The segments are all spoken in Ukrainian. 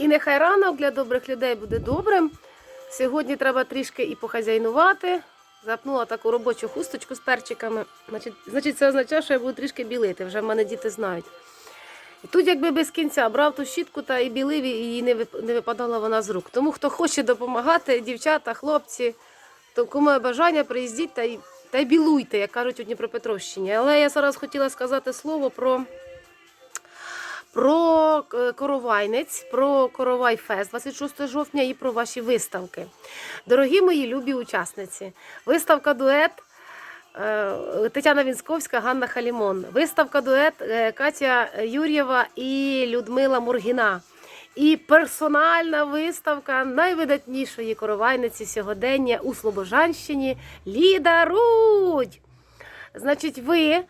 І нехай ранок для добрих людей буде добрим. Сьогодні треба трішки і похазяйнувати. Запнула таку робочу хусточку з перчиками. Значить, це означає, що я буду трішки білити. Вже в мене діти знають. І тут, якби без кінця, брав ту щітку та і білив, і не не випадала вона з рук. Тому хто хоче допомагати, дівчата, хлопці, то кому є бажання, приїздіть та й, та й білуйте, як кажуть у Дніпропетровщині. Але я зараз хотіла сказати слово про, про е, коровайнець, про коровай фест 26 жовтня і про ваші виставки. Дорогі мої любі учасниці, виставка дует. Е, Тетяна Вінсковська, Ганна Халімон. Виставка дует е, Катя Юр'єва і Людмила Мургіна. І персональна виставка найвидатнішої коровайниці сьогодення у Слобожанщині Ліда Рудь. Значить, ви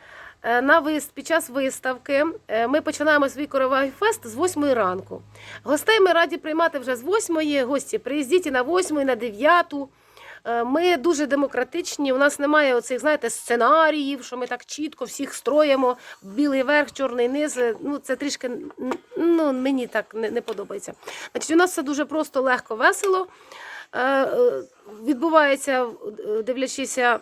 на вис... під час виставки е, ми починаємо свій коровай фест з 8 ранку. Гостей ми раді приймати вже з 8. Гості приїздіть і на 8, і на 9. Е, Ми дуже демократичні. У нас немає оцих, знаєте, сценаріїв, що ми так чітко всіх строїмо. Білий верх, чорний низ. Е, Ну це трішки ну, мені так не, не подобається. Значить, у нас все дуже просто, легко, весело. Е, е, Відбувається, е, дивлячися.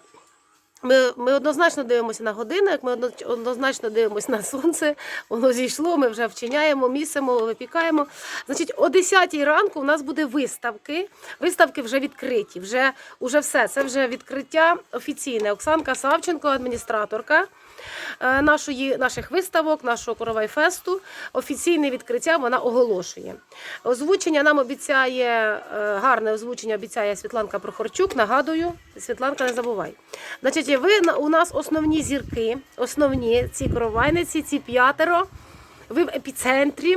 Ми, ми однозначно дивимося на годинник, ми однозначно дивимося на сонце. Воно зійшло, ми вже вчиняємо, місимо, випікаємо. Значить, о 10 ранку у нас буде виставки. Виставки вже відкриті. Вже, уже все. Це вже відкриття офіційне. Оксанка Савченко, адміністраторка нашої, наших виставок, нашого коровайфесту. Офіційне відкриття вона оголошує. Озвучення нам обіцяє, е, гарне озвучення обіцяє Світланка Прохорчук. Нагадую, Світланка, не забувай. Значить, ви у нас основні зірки, основні ці коровайниці, ці п'ятеро. Ви в епіцентрі.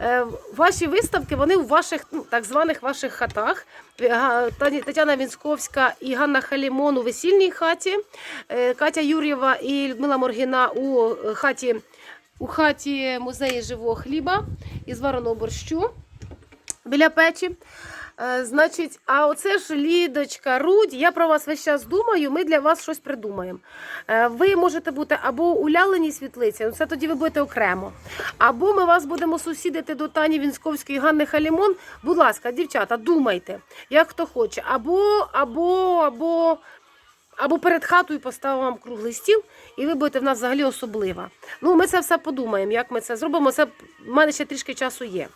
Е, Ваші виставки вони у ваших ну, так званих ваших хатах. Е, Тетяна Вінсковська і Ганна Халімон у весільній хаті, е, Катя Юр'єва і Людмила Моргіна у хаті, у хаті музеї живого хліба і звареного борщу біля печі. Е, Значить, а оце ж Лідочка, Рудь, я про вас весь час думаю, ми для вас щось придумаємо. Е, Ви можете бути або у ляленій світлиці, ну це тоді ви будете окремо. Або ми вас будемо сусідити до Тані Вінськовської Ганни Халімон. Будь ласка, дівчата, думайте, як хто хоче. Або, або, або. Або перед хатою поставимо вам круглий стіл, і ви будете в нас взагалі особлива. Ну, ми це все подумаємо, як ми це зробимо. Це в мене ще трішки часу є.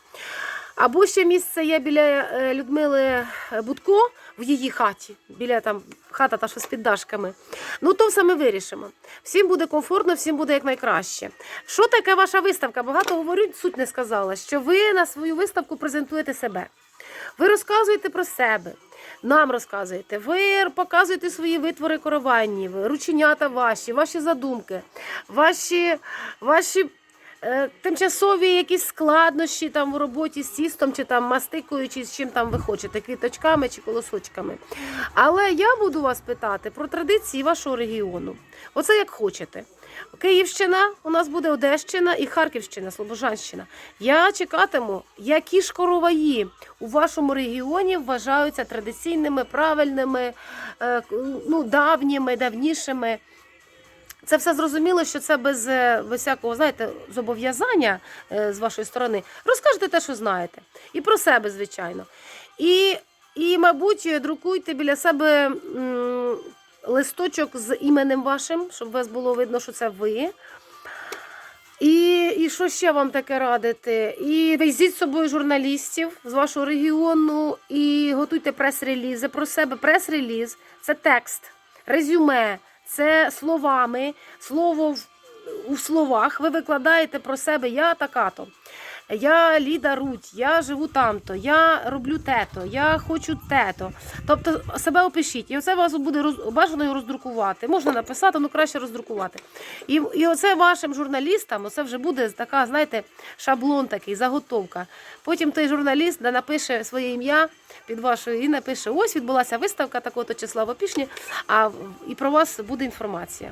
Або ще місце є біля е, Людмили Будко в її хаті, біля там хата та що з піддашками. Ну, то все ми вирішимо. Всім буде комфортно, всім буде як найкраще. Що таке ваша виставка? Багато говорю, суть не сказала, що ви на свою виставку презентуєте себе. Ви розказуєте про себе, нам розказуєте. Ви показуєте свої витвори коровайні, рученята ваші, ваші задумки, ваші, ваші е, тимчасові якісь складнощі там в роботі з тістом, чи там мастикою, чи з чим там ви хочете, квіточками чи колосочками. Але я буду вас питати про традиції вашого регіону. Оце як хочете. Київщина, у нас буде Одещина і Харківщина, Слобожанщина. Я чекатиму, які ж короваї у вашому регіоні вважаються традиційними, правильними, е, ну, давніми, давнішими. Це все зрозуміло, що це без, без всякого, знаєте, зобов'язання е, з вашої сторони. Розкажете те, що знаєте. І про себе, звичайно. І, і мабуть, друкуйте біля себе м, листочок з іменем вашим, щоб вас було видно, що це ви. І, і що ще вам таке радити? І везіть з собою журналістів з вашого регіону і готуйте прес-релізи про себе. Прес-реліз це текст, резюме, це словами, слово в, у словах. Ви викладаєте про себе я така-то. Я Ліда Руть, я живу там-то, я роблю те-то, я хочу те-то. Тобто себе опишіть. І оце вас буде роз... бажано його роздрукувати. Можна написати, ну краще роздрукувати. І, і оце вашим журналістам, оце вже буде така, знаєте, шаблон такий, заготовка. Потім той журналіст да, напише своє ім'я під вашою і напише: ось відбулася виставка такого-то числа в Опішні, а і про вас буде інформація.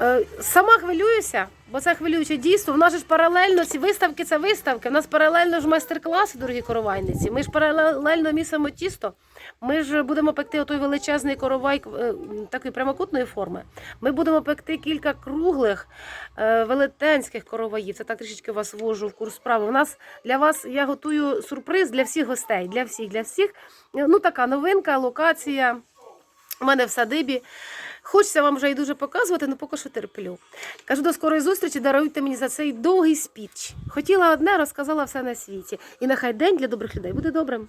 Е, Сама хвилююся, бо це хвилююче дійство. У нас ж паралельно ці виставки це виставки. У нас паралельно ж майстер-класи, дорогі коровайниці. Ми ж паралельно місимо тісто. Ми ж будемо пекти отой величезний коровай е, такої прямокутної форми. Ми будемо пекти кілька круглих е, велетенських короваїв. Це так трішечки вас ввожу в курс справи. У нас для вас я готую сюрприз для всіх гостей, для всіх, для всіх. Ну така новинка, локація. У мене в садибі. Хочеться вам вже і дуже показувати, але поки що терплю. Кажу до скорої зустрічі, даруйте мені за цей довгий спіч. Хотіла одне, розказала все на світі. І нехай день для добрих людей буде добрим.